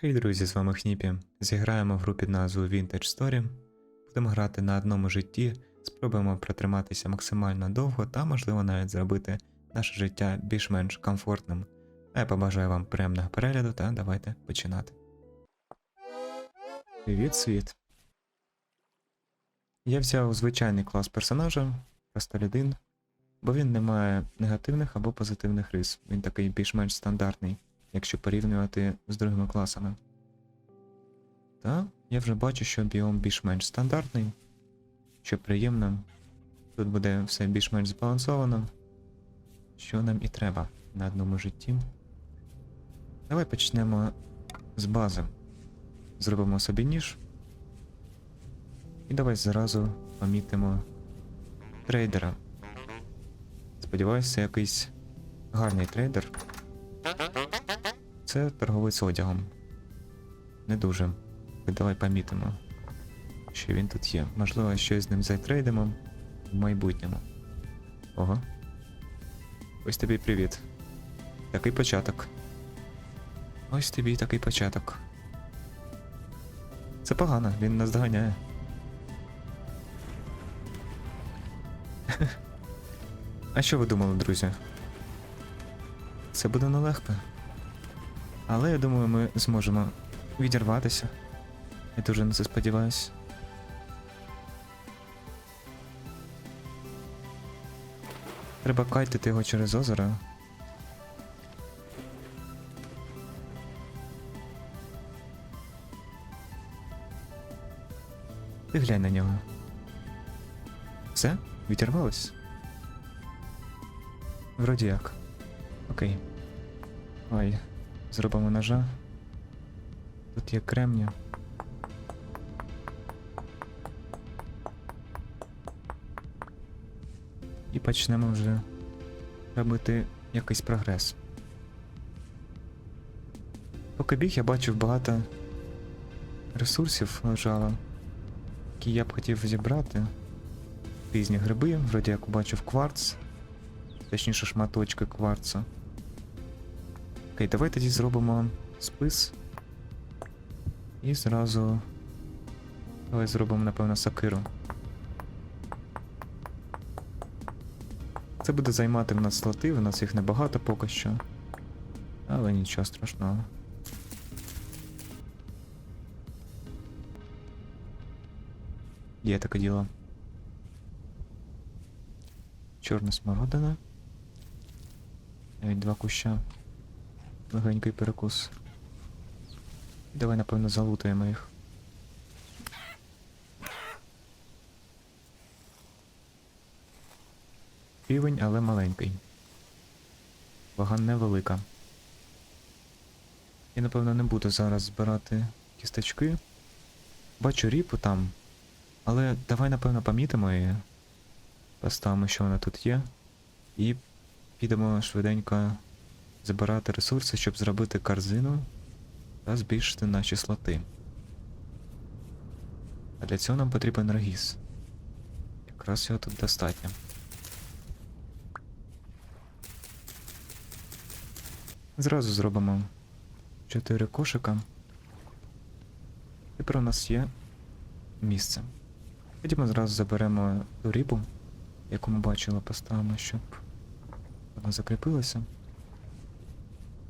Хей, друзі, з вами Хніпі. Зіграємо гру під назвою Vintage Story. Будемо грати на одному житті, спробуємо протриматися максимально довго та, можливо, навіть зробити наше життя більш-менш комфортним. А я побажаю вам приємного перегляду та давайте починати. Привіт, світ. Я взяв звичайний клас персонажа, простолюдин, бо він не має негативних або позитивних рис. Він такий більш-менш стандартний якщо порівнювати з другими класами. Та я вже бачу, що біом більш-менш стандартний, що приємно. Тут буде все більш-менш збалансовано, що нам і треба на одному житті. Давай почнемо з бази. Зробимо собі ніж. І давай зразу помітимо трейдера. Сподіваюся, якийсь гарний трейдер. Це торговець одягом. Не дуже. Давай помітимо, що він тут є. Можливо, щось з ним затрейдимо в майбутньому. Ого. Ось тобі привіт. Такий початок. Ось тобі такий початок. Це погано, він нас доганяє. А що ви думали, друзі? Це буде нелегко. Але я думаю, ми зможемо відірватися. Я дуже на це сподіваюся. Треба кайтити його через озеро. Ти глянь на нього. Все? Відірвалось? Вроді як. Окей. Ой, зробимо ножа. Тут є кремня. І почнемо вже робити якийсь прогрес. Поки біг я бачив багато ресурсів лежало, які я б хотів зібрати. Різні гриби, вроді як бачив кварц, точніше шматочки кварцу. Окей, давай тоді зробимо спис. І зразу. Давай зробимо, напевно, сокиру. Це буде займати в нас слоти, в нас їх небагато поки що. Але нічого страшного. Є таке діло. Чорна смородина. Навіть два куща. Легенький перекус. Давай, напевно, залутаємо їх. Півень, але маленький. Вага невелика. Я, напевно, не буду зараз збирати кісточки. Бачу ріпу там. Але давай, напевно, помітимо її. Поставимо, що вона тут є. І підемо швиденько забирати ресурси, щоб зробити корзину та збільшити наші слоти. А для цього нам потрібен регіс. Якраз його тут достатньо. Зразу зробимо 4 кошика. Тепер у нас є місце. Ходімо зразу заберемо ту рибу, яку ми бачили, поставимо, щоб вона закріпилася.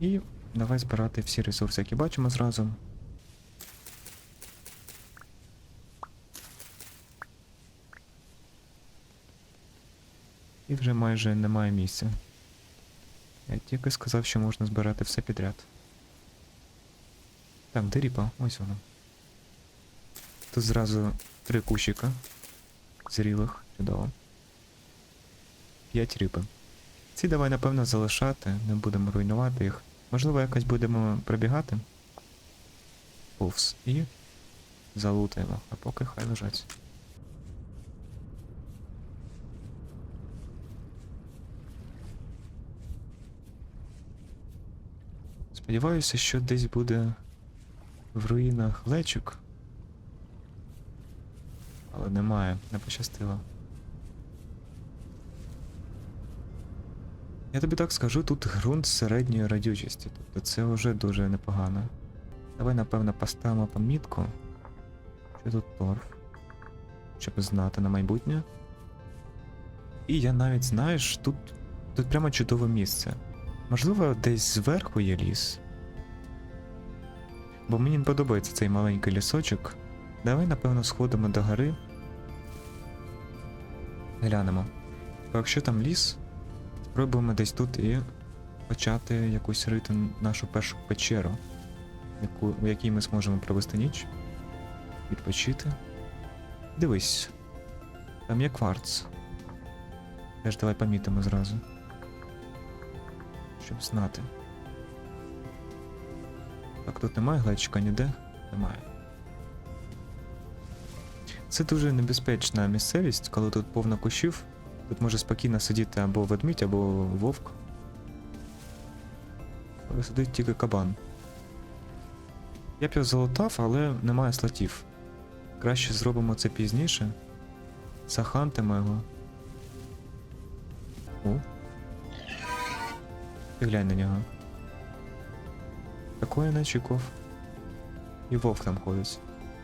І давай збирати всі ресурси, які бачимо зразу. І вже майже немає місця. Я тільки сказав, що можна збирати все підряд. Так, де ріпа? Ось вона. Тут зразу три кущика. Зрілих, чудово. П'ять риби. Ці давай, напевно, залишати, не будемо руйнувати їх. Можливо, якось будемо пробігати. Повз. І залутаємо, а поки хай лежать. Сподіваюся, що десь буде в руїнах лечок. Але немає, не пощастило. Я тобі так скажу, тут ґрунт середньої радючості, тобто це вже дуже непогано. Давай, напевно, поставимо помітку. Що тут торф? Щоб знати на майбутнє. І я навіть знаєш, тут, тут прямо чудове місце. Можливо, десь зверху є ліс. Бо мені подобається цей маленький лісочок. Давай, напевно, сходимо до гори. Глянемо. Бо якщо там ліс, спробуємо десь тут і почати якусь рити нашу першу печеру, яку, в якій ми зможемо провести ніч, відпочити. Дивись, там є кварц. Теж давай помітимо зразу. Щоб знати. Так, тут немає глечика ніде? Немає. Це дуже небезпечна місцевість, коли тут повно кущів. Тут може спокійно сидіти або ведмідь, або вовк. Сидить тільки кабан. Я б його залутав, але немає слотів. Краще зробимо це пізніше. Захантимо його. О. Ти глянь на нього. Такое не очікував. І вовк там ходить.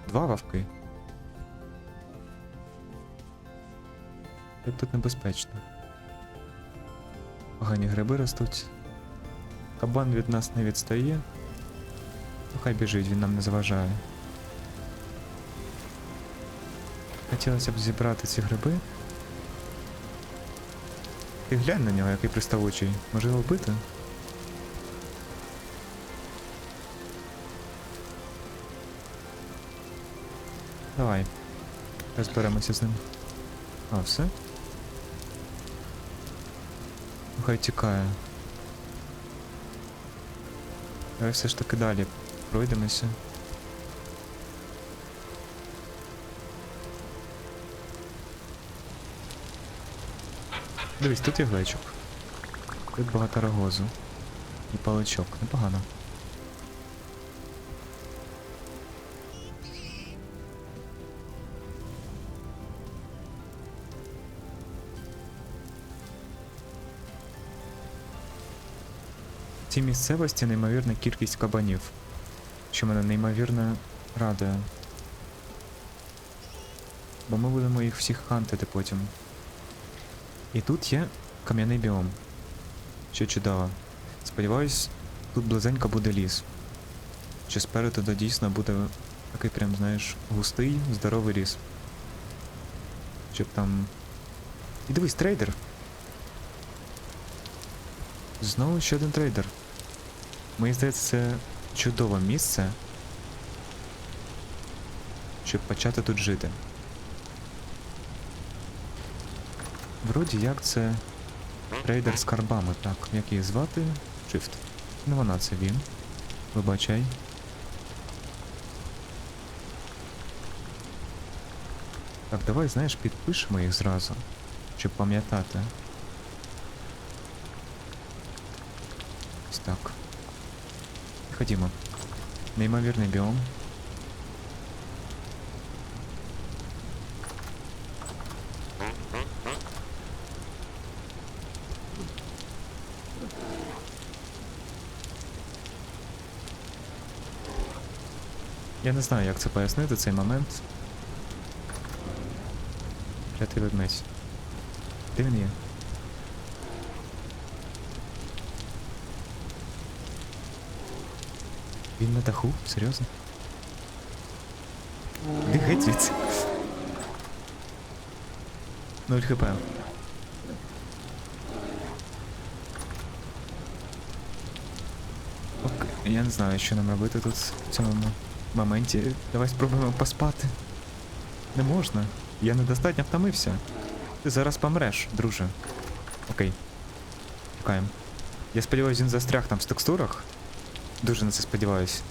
Два вовки. Як тут небезпечно. Погані гриби ростуть. Кабан від нас не відстає. Ну хай біжить, він нам не заважає. Хотілося б зібрати ці гриби. Ти глянь на нього, який приставучий. Може його вбити? Давай. Розберемося з ним. А, все? Ну, Хай тікає. Давай все ж таки далі пройдемося. Дивись, тут є глечок. Тут багато рогозу. І паличок. Непогано. Цій місцевості неймовірна кількість кабанів, що мене неймовірно радує. Бо ми будемо їх всіх хантити потім. І тут є кам'яний біом. Що чудово. Сподіваюсь, тут близенько буде ліс. Що спереду то дійсно буде такий прям, знаєш, густий, здоровий ліс. Щоб там. І дивись, трейдер! Знову ще один трейдер. Мені здається, це чудове місце, щоб почати тут жити. Вроді як це трейдер з карбами, так, як її звати? Shift. Ну вона це він. Вибачай. Так, давай, знаєш, підпишемо їх зразу, щоб пам'ятати. Ходімо. Неймовірний біом. Я не знаю, як це пояснити, цей момент. Клятий ведмедь. Де він є? Він на даху? Серйозно? Іди геть звідси. 0 хп. Ок, я не знаю, що нам робити тут в цьому м- моменті. Давай спробуємо поспати. Не можна. Я недостатньо втомився. Ти зараз помреш, друже. Окей. Чекаємо. Я сподіваюся, він застряг там в текстурах. Дуже на це сподіваюсь.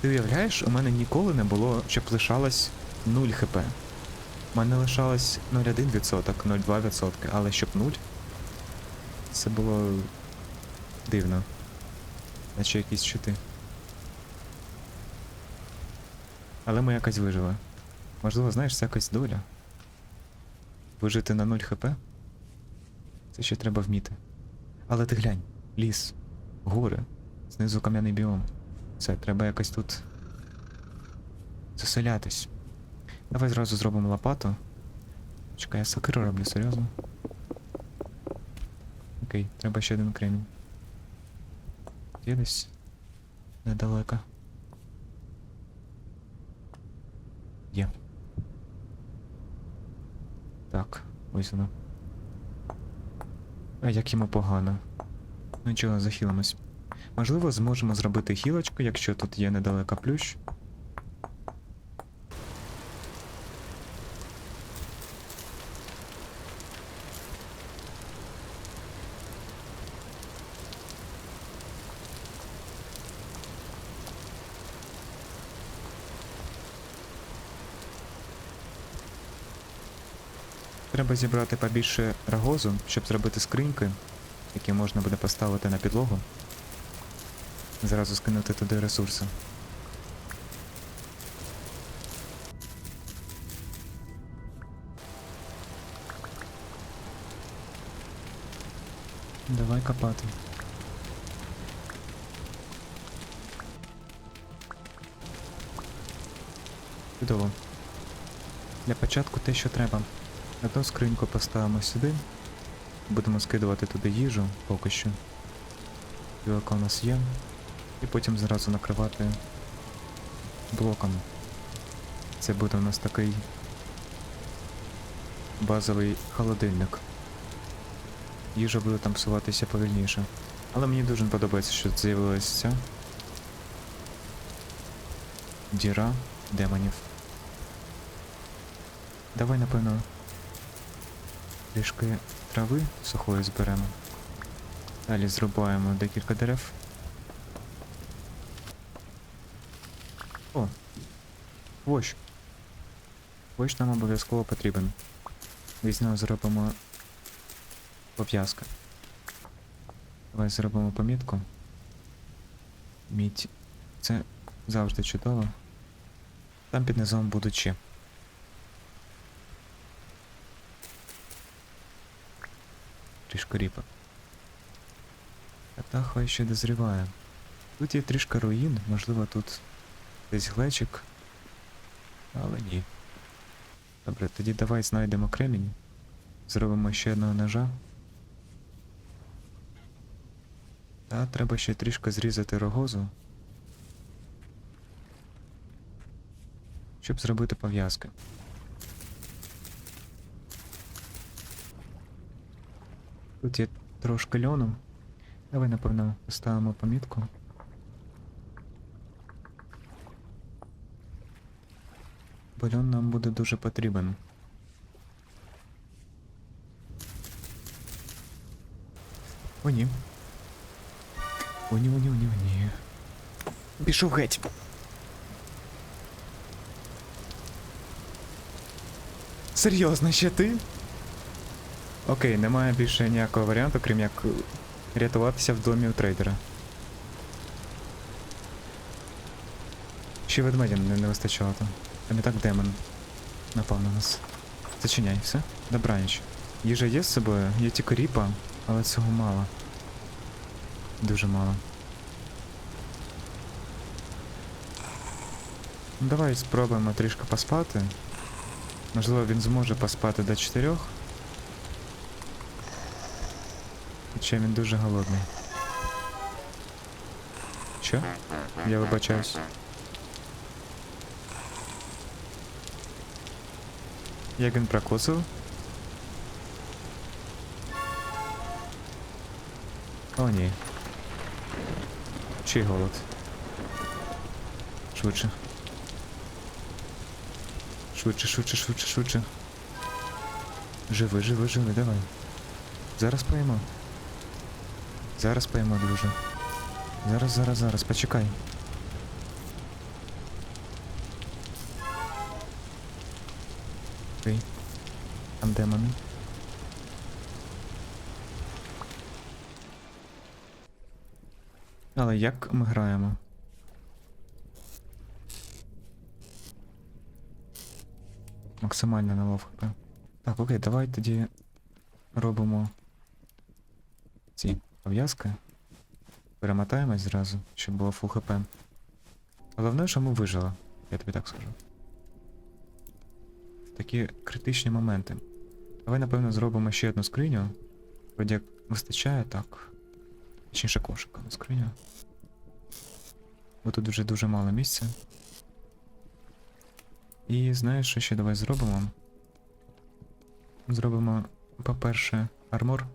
Ти уявляєш, у мене ніколи не було, щоб лишалось 0 хп. У мене лишалось 0,1%, 0,2%, але щоб 0. Це було дивно. Наче якісь щити. Але ми якось вижили. Можливо, знаєш, це якась доля. Вижити на 0 хп? Це ще треба вміти. Але ти глянь, ліс, гори, знизу кам'яний біом. Все, треба якось тут заселятись. Давай зразу зробимо лопату. Чекай, я сокиру роблю, серйозно. Окей, треба ще один кремінь. Є недалеко. Є. Так, ось воно. А як йому погано. Ну нічого, захилимось. Можливо, зможемо зробити хілочку, якщо тут є недалеко плющ. Треба зібрати побільше рогозу, щоб зробити скриньки, які можна буде поставити на підлогу. Зразу скинути туди ресурси. Давай копати. Чудово. Для початку те, що треба. Одну скриньку поставимо сюди. Будемо скидувати туди їжу поки що. Білка у нас є. І потім зразу накривати блоком. Це буде у нас такий базовий холодильник. Їжа буде там псуватися повільніше. Але мені дуже подобається, що з'явилася діра демонів. Давай, напевно, трішки трави сухої зберемо. Далі зрубаємо декілька дерев. О! Хвощ. Хвощ нам обов'язково потрібен. З нього зробимо пов'язки. Давай зробимо помітку. Мідь. Це завжди чудово. Там під низом будуть ще. Трішки ріпа. А та хай ще дозріває. Тут є трішки руїн, можливо тут десь глечик. Але ні. Добре, тоді давай знайдемо кремінь. Зробимо ще одного ножа. Та треба ще трішки зрізати рогозу. Щоб зробити пов'язки. Тут є трошки льону. Давай, напевно, поставимо помітку. Бо льон нам буде дуже потрібен. О, ні. О, ні, о, ні, о, ні, о, ні. Пішов геть. Серйозно, ще ти? Окей, немає більше ніякого варіанту, крім як рятуватися в домі у трейдера. Ще ведмедям не, не вистачало там. Там і так демон напав на нас. Зачиняй, все? Добраніч. Їжа є з собою, є тільки ріпа, але цього мало. Дуже мало. Ну, давай спробуємо трішки поспати. Можливо, він зможе поспати до чотирьох. Хоча він дуже голодний. Що? Я вибачаюсь. Як він прокусив? О, ні. Чий голод? Швидше. Швидше, швидше, швидше, швидше. Живи, живи, живи, давай. Зараз поїмо. Зараз поїмо, друже. Зараз, зараз, зараз, почекай. Окей. Там демони. Але як ми граємо? Максимально на лов хп. Так, окей, давай тоді робимо ці пов'язки. Перемотаємось зразу, щоб було фул хп. Головне, що ми вижили, я тобі так скажу. Такі критичні моменти. Давай, напевно, зробимо ще одну скриню. Вроді вистачає так. Точніше кошик, а не скриня. Бо тут вже дуже мало місця. І знаєш, що ще давай зробимо? Зробимо, по-перше, армор.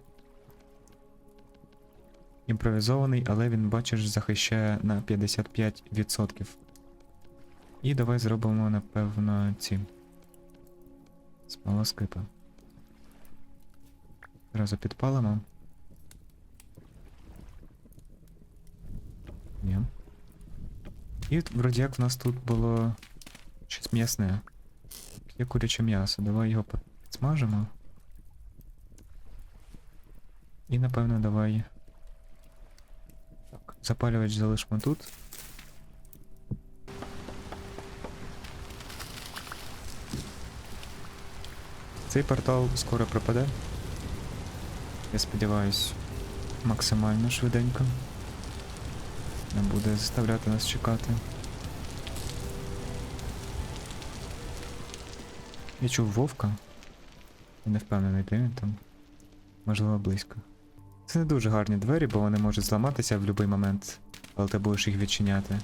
Імпровізований, але він, бачиш, захищає на 55%. І давай зробимо, напевно, ці. Смолоскипи. Зразу підпалимо. Ні. І вроді як в нас тут було щось м'ясне. Є куряче м'ясо. Давай його підсмажимо. І напевно давай. Так, запалювач залишимо тут. Цей портал скоро пропаде. Я сподіваюсь, максимально швиденько. Не буде заставляти нас чекати. Я чув вовка. Я не впевнений, де він там. Можливо, близько. Це не дуже гарні двері, бо вони можуть зламатися в будь-який момент, коли ти будеш їх відчиняти.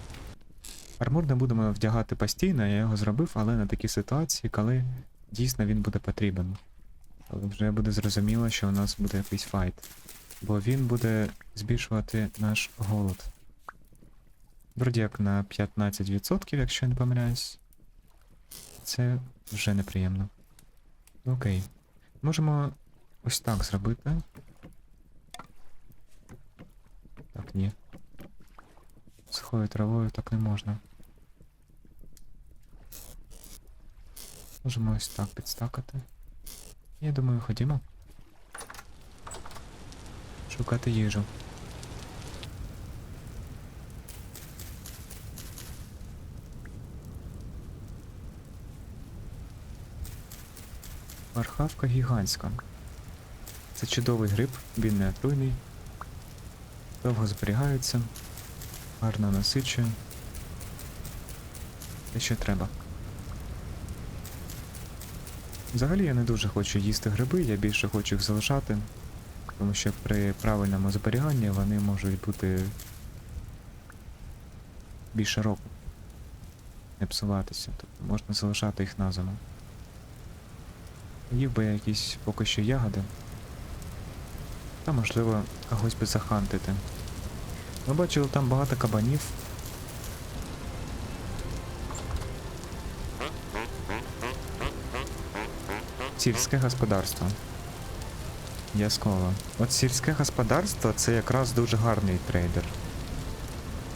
Армур не будемо вдягати постійно, я його зробив, але на такі ситуації, коли дійсно він буде потрібен. Але вже буде зрозуміло, що у нас буде якийсь файт. Бо він буде збільшувати наш голод. Вроді як на 15%, якщо я не помиляюсь. Це вже неприємно. Окей. Можемо ось так зробити. Так, ні. Сухою травою так не можна. Можемо ось так підстакати. Я думаю, ходімо. Шукати їжу. Мархавка гігантська. Це чудовий гриб, він не отруйний. Довго зберігається, гарно насичує. Те, що треба. Взагалі я не дуже хочу їсти гриби, я більше хочу їх залишати, тому що при правильному зберіганні вони можуть бути більше року. Не псуватися, тобто можна залишати їх на зиму. Їв би якісь поки що ягоди. Та можливо когось би захантити. Ми бачили там багато кабанів. Сільське господарство. Ясково. От сільське господарство це якраз дуже гарний трейдер.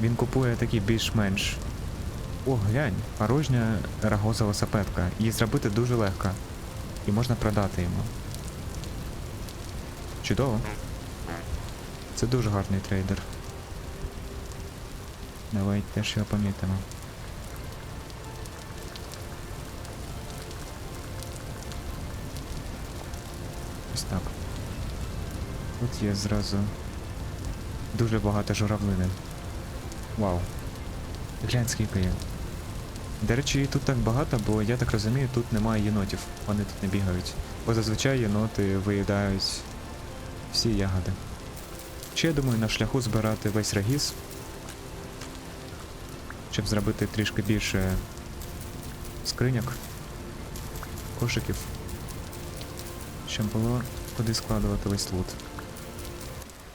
Він купує такі більш-менш. О, глянь, порожня рагозова сапетка. Її зробити дуже легко. І можна продати йому. Чудово. Це дуже гарний трейдер. Давай теж його помітимо. Ось так. Тут є зразу дуже багато журавлини. Вау. Глянь скільки є. До речі, їх тут так багато, бо я так розумію, тут немає єнотів. Вони тут не бігають. Бо зазвичай єноти виїдають всі ягоди. Ще я думаю на шляху збирати весь рагіз, щоб зробити трішки більше скриняк, кошиків, щоб було куди складувати весь лут.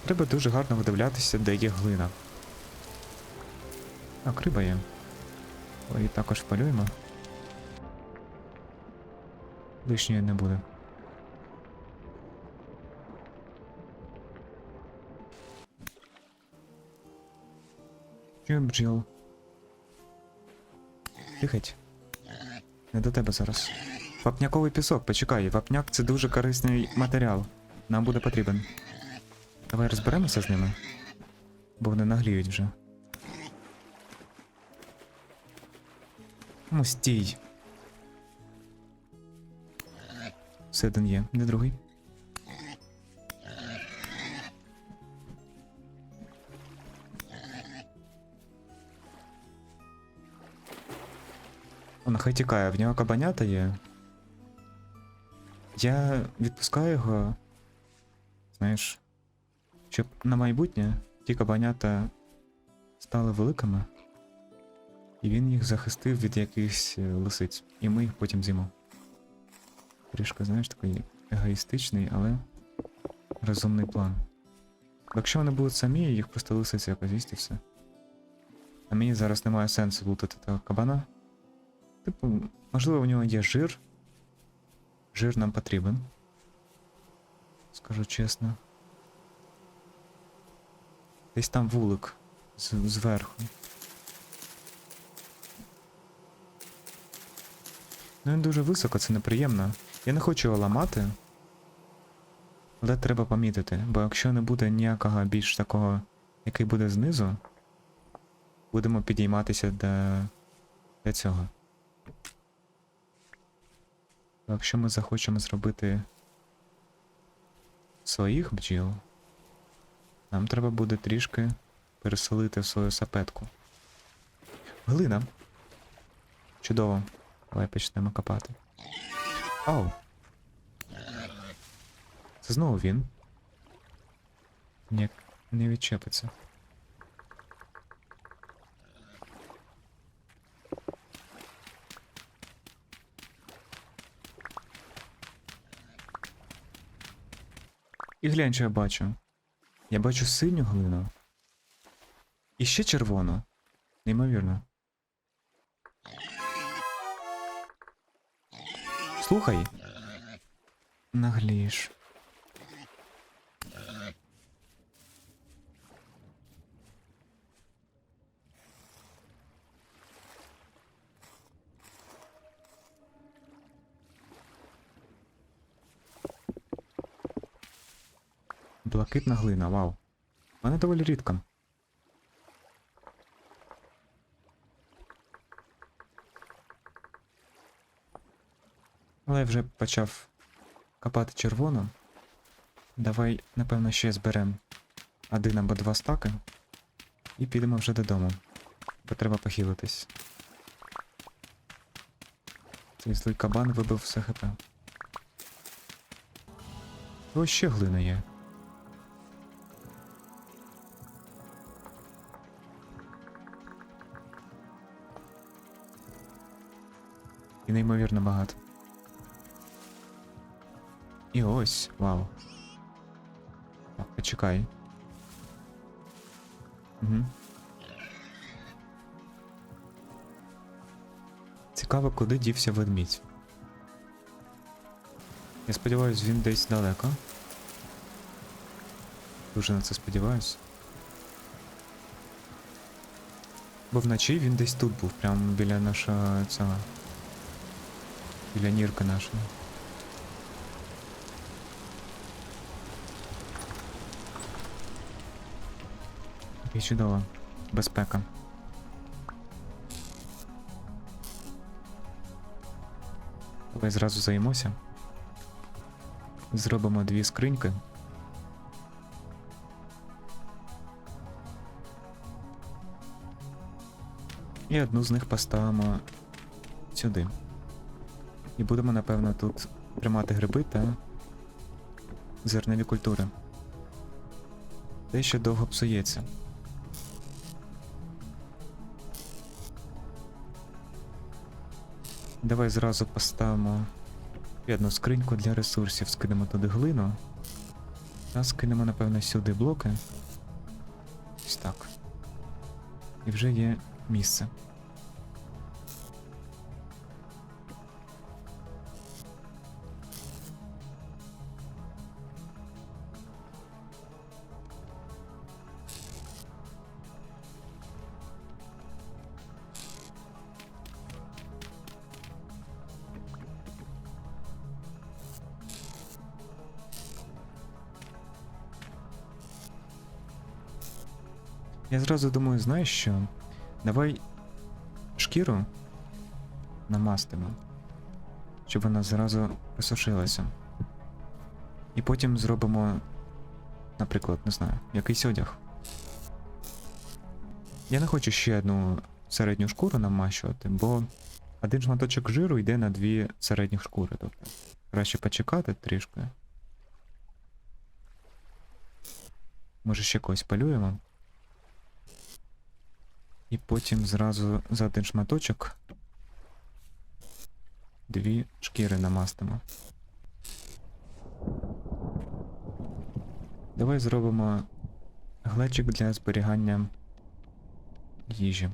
Треба дуже гарно видивлятися, де є глина. А, криба є. Ой, також впалюємо. Лишньої не буде. Чую бджіл. Тихать. Не до тебе зараз. Вапняковий пісок, почекай, вапняк це дуже корисний матеріал. Нам буде потрібен. Давай розберемося з ними. Бо вони нагліють вже. Ну, стій. Все один є, де другий? О, нехай тікає, в нього кабанята є. Я відпускаю його. Знаєш, щоб на майбутнє ті кабанята стали великими, і він їх захистив від якихось е, лисиць. І ми їх потім з'їмо. Трішки, знаєш, такий егоїстичний, але розумний план. Якщо вони будуть самі, їх просто лисиці якось з'їсть і все. А мені зараз немає сенсу лутати того кабана. Типу, можливо, у нього є жир. Жир нам потрібен. Скажу чесно. Десь там вулик з- зверху. Ну він дуже високо, це неприємно. Я не хочу його ламати. Але треба помітити, бо якщо не буде ніякого більш такого, який буде знизу, будемо підійматися до, до цього. Бо Якщо ми захочемо зробити своїх бджіл, нам треба буде трішки переселити в свою сапетку. Глина. Чудово. Давай почнемо копати. Ау. Це знову він. Ні, не відчепиться. І глянь, що я бачу. Я бачу синю глину. І ще червону. Неймовірно. Слухай. Нагліш. Блакитна глина, вау. Вона доволі рідка. Але я вже почав копати червону. Давай, напевно, ще зберемо один або два стаки. І підемо вже додому. Бо треба похилитись. Цей злий кабан вибив все хп. Ось ще глина є. І неймовірно багато. І ось, вау. Так, почекай. Угу. Цікаво, куди дівся ведмідь. Я сподіваюся, він десь далеко. Дуже на це сподіваюся. Бо вночі він десь тут був, прямо біля нашого цього. Нірки нашої. І чудово. Безпека. Давай зразу займося. Зробимо дві скриньки. І одну з них поставимо сюди. І будемо, напевно, тут тримати гриби та зернові культури. Те, що довго псується. Давай зразу поставимо одну скриньку для ресурсів, скинемо туди глину. Та скинемо, напевно, сюди блоки. Ось так. І вже є місце. Я зразу думаю, знаєш що? Давай шкіру намастимо, щоб вона зразу присушилася. І потім зробимо, наприклад, не знаю, якийсь одяг. Я не хочу ще одну середню шкуру намащувати, бо Один шматочок жиру йде на дві середніх шкури. Тобто краще почекати трішки. Може ще когось полюємо. І потім зразу за один шматочок дві шкіри намастимо. Давай зробимо глечик для зберігання їжі.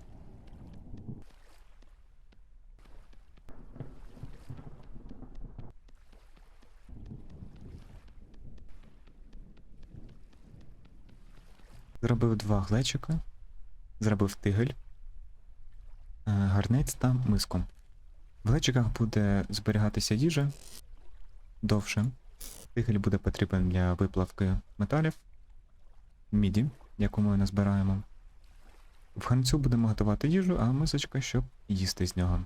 Зробив два глечика, зробив тигель, е, гарнець та миску. В глечиках буде зберігатися їжа довше. Тигель буде потрібен для виплавки металів, міді, яку ми назбираємо. В ханцю будемо готувати їжу, а мисочка, щоб їсти з нього.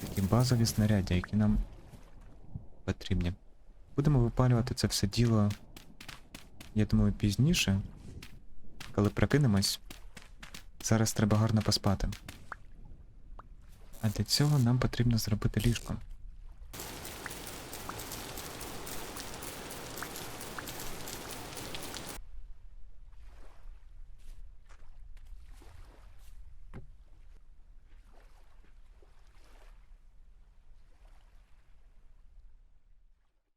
Такі базові знаряддя, які нам потрібні. Будемо випалювати це все діло, я думаю, пізніше, коли прокинемось. Зараз треба гарно поспати. А для цього нам потрібно зробити ліжко.